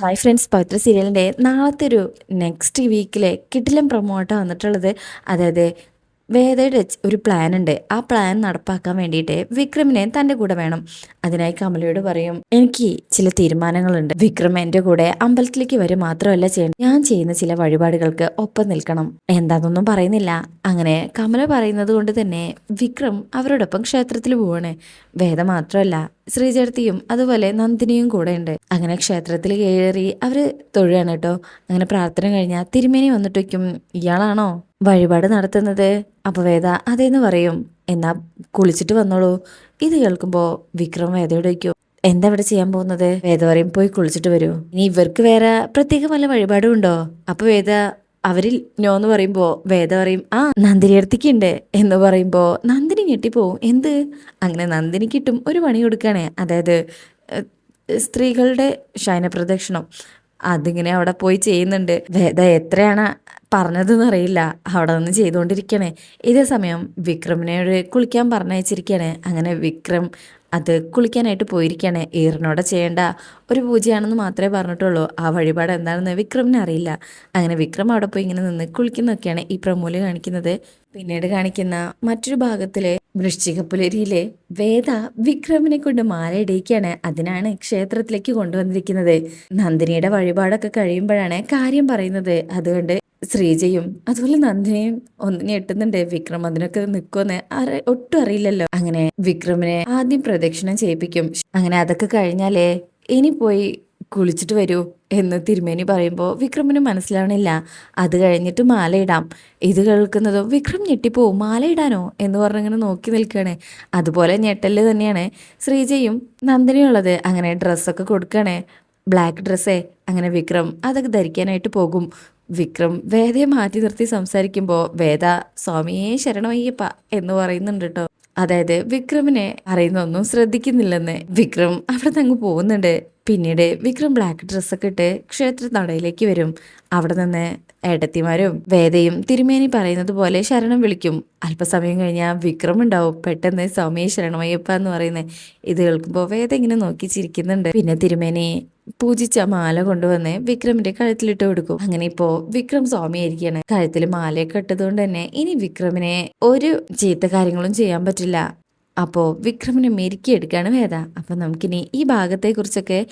Hi friends പവിത്ര സീരിയലിന്റെ നാളത്തെ ഒരു നെക്സ്റ്റ് വീക്കിലെ കിടിലം പ്രൊമോട്ട് വന്നിട്ടുള്ളത്. അതായത് വേദയുടെ ഒരു പ്ലാൻ ഉണ്ട്. ആ പ്ലാൻ നടപ്പാക്കാൻ വേണ്ടിയിട്ട് വിക്രമിനെ തന്റെ കൂടെ വേണം. അതിനായി കമലയോട് പറയും എനിക്ക് ചില തീരുമാനങ്ങളുണ്ട്. വിക്രം എന്റെ കൂടെ അമ്പലത്തിലേക്ക് വരെ മാത്രമല്ല ചെയ്യണം ഞാൻ ചെയ്യുന്ന ചില വഴിപാടുകൾക്ക് ഒപ്പം നിൽക്കണം. എന്താണെന്നൊന്നും പറയുന്നില്ല. അങ്ങനെ കമല പറയുന്നത് കൊണ്ട് തന്നെ വിക്രം അവരോടൊപ്പം ക്ഷേത്രത്തിൽ പോവാണ്. വേദ മാത്രമല്ല ശ്രീചേർത്തിയും അതുപോലെ നന്ദിനിയും കൂടെ ഉണ്ട് അങ്ങനെ ക്ഷേത്രത്തിൽ കയറി അവർ തൊഴുകയാണ് കേട്ടോ. അങ്ങനെ പ്രാർത്ഥന കഴിഞ്ഞാൽ തിരുമേനി വന്നിട്ട് വയ്ക്കും ഇയാളാണോ വഴിപാട് നടത്തുന്നത്? അപ്പൊ വേദ അതേന്ന് പറയും. എന്നാ കുളിച്ചിട്ട് വന്നോളൂ. ഇത് കേൾക്കുമ്പോൾ വിക്രം വേദയുടെ വയ്ക്കും എന്താ ഇവിടെ ചെയ്യാൻ പോകുന്നത്? വേദ പറയും പോയി കുളിച്ചിട്ട് വരൂ. ഇനി ഇവർക്ക് വേറെ പ്രത്യേക വല്ല വഴിപാടും ഉണ്ടോ? അപ്പൊ വേദ അവരിൽ നോ എന്ന് പറയുമ്പോൾ വേദ പറയും ആ നന്ദിനി അടുത്തേക്കുണ്ട് എന്ന് പറയുമ്പോൾ നന്ദിനി ഞെട്ടിപ്പോവും എന്ത്? അങ്ങനെ നന്ദിനി കിട്ടും ഒരു പണി കൊടുക്കുകയാണേ അതായത് സ്ത്രീകളുടെ ശയനപ്രദക്ഷിണം അതിങ്ങനെ അവിടെ പോയി ചെയ്യുന്നുണ്ട്. വേദ എത്രയാണ് പറഞ്ഞതെന്ന് അറിയില്ല. അവിടെ നിന്ന് ചെയ്തുകൊണ്ടിരിക്കണേ ഇതേ സമയം വിക്രമിനെ കുളിക്കാൻ പറഞ്ഞയച്ചിരിക്കണേ അങ്ങനെ വിക്രം അത് കുളിക്കാനായിട്ട് പോയിരിക്കുകയാണ് ഈറിനോടെ ചെയ്യേണ്ട. ഒരു പൂജയാണെന്ന് മാത്രമേ പറഞ്ഞിട്ടുള്ളൂ. ആ വഴിപാട് എന്താണെന്ന് വിക്രമിന് അറിയില്ല. അങ്ങനെ വിക്രം അവിടെ പോയി ഇങ്ങനെ നിന്ന് കുളിക്കുന്നൊക്കെയാണ് ഈ പ്രമോൽ കാണിക്കുന്നത്. പിന്നീട് കാണിക്കുന്ന മറ്റൊരു ഭാഗത്തിലെ വൃശ്ചികപ്പുലരിയിലെ വേദ വിക്രമിനെ കൊണ്ട് മാല ഇടിയിക്കുകയാണ് അതിനാണ് ക്ഷേത്രത്തിലേക്ക് കൊണ്ടുവന്നിരിക്കുന്നത്. നന്ദിനിയുടെ വഴിപാടൊക്കെ കഴിയുമ്പോഴാണ് കാര്യം പറയുന്നത്. അതുകൊണ്ട് ശ്രീജയും അതുപോലെ നന്ദിനിയും ഒന്ന് ഞെട്ടുന്നുണ്ട് വിക്രം അതിനൊക്കെ നിൽക്കുമെന്ന് ഒട്ടും അറിയില്ലല്ലോ. അങ്ങനെ വിക്രമിനെ ആദ്യം പ്രദക്ഷിണം ചെയ്യിപ്പിക്കും. അങ്ങനെ അതൊക്കെ കഴിഞ്ഞാലേ ഇനി പോയി കുളിച്ചിട്ട് വരൂ എന്ന് തിരുമേനി പറയുമ്പോൾ വിക്രമിന് മനസ്സിലാവണില്ല. അത് കഴിഞ്ഞിട്ട് മാലയിടാം ഇത് കേൾക്കുന്നതോ വിക്രം ഞെട്ടിപ്പോവും. മാലയിടാനോ എന്ന് പറഞ്ഞിങ്ങനെ നോക്കി നിൽക്കുകയാണ്. അതുപോലെ ഞെട്ടൽ തന്നെയാണ്. ശ്രീജയും നന്ദിനിയുള്ളത് അങ്ങനെ ഡ്രസ്സൊക്കെ കൊടുക്കുകയാണ്. ബ്ലാക്ക് ഡ്രസ്സേ അങ്ങനെ വിക്രം അതൊക്കെ ധരിക്കാനായിട്ട് പോകും. വിക്രം വേദയെ മാറ്റി നിർത്തി സംസാരിക്കുമ്പോൾ വേദ സ്വാമിയെ ശരണമയ്യപ്പ എന്ന് പറയുന്നുണ്ട് കേട്ടോ. അതായത് വിക്രമിനെ അറിയുന്നൊന്നും ശ്രദ്ധിക്കുന്നില്ലെന്ന് വിക്രം അവിടെ തങ്ങ് പോകുന്നുണ്ട്. പിന്നീട് വിക്രം ബ്ലാക്ക് ഡ്രസ്സൊക്കെ ഇട്ട് ക്ഷേത്ര നടയിലേക്ക് വരും. അവിടെ നിന്ന് ഏട്ടത്തിമാരും വേദയും തിരുമേനി പറയുന്നത് പോലെ ശരണം വിളിക്കും. അല്പസമയം കഴിഞ്ഞാൽ വിക്രം ഉണ്ടാവും പെട്ടെന്ന് സ്വാമി ശരണമയ്യപ്പ എന്ന് പറയുന്നത് ഇത് കേൾക്കുമ്പോൾ വേദ ഇങ്ങനെ നോക്കി ചിരിക്കുന്നുണ്ട്. പിന്നെ തിരുമേനി പൂജിച്ച മാല കൊണ്ടുവന്ന് വിക്രമിന്റെ കഴുത്തിലിട്ട് കൊടുക്കും. അങ്ങനെ ഇപ്പോ വിക്രം സ്വാമിയായിരിക്കാണ്. കഴുത്തിൽ മാലയൊക്കെ ഇട്ടതുകൊണ്ട് തന്നെ ഇനി വിക്രമിനെ ഒരു ചീത്ത കാര്യങ്ങളും ചെയ്യാൻ പറ്റില്ല. അപ്പോൾ വിക്രമിനെ മെരുക്കിയെടുക്കുകയാണ് വേദ. അപ്പം നമുക്കിനി ഈ ഭാഗത്തെക്കുറിച്ചൊക്കെ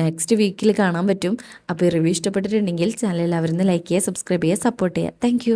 നെക്സ്റ്റ് വീക്കിൽ കാണാൻ പറ്റും. അപ്പോൾ റിവ്യൂ ഇഷ്ടപ്പെട്ടിട്ടുണ്ടെങ്കിൽ ചാനൽ എല്ലാവരും ലൈക്ക് ചെയ്യുക സബ്സ്ക്രൈബ് ചെയ്യുക സപ്പോർട്ട് ചെയ്യുക. താങ്ക്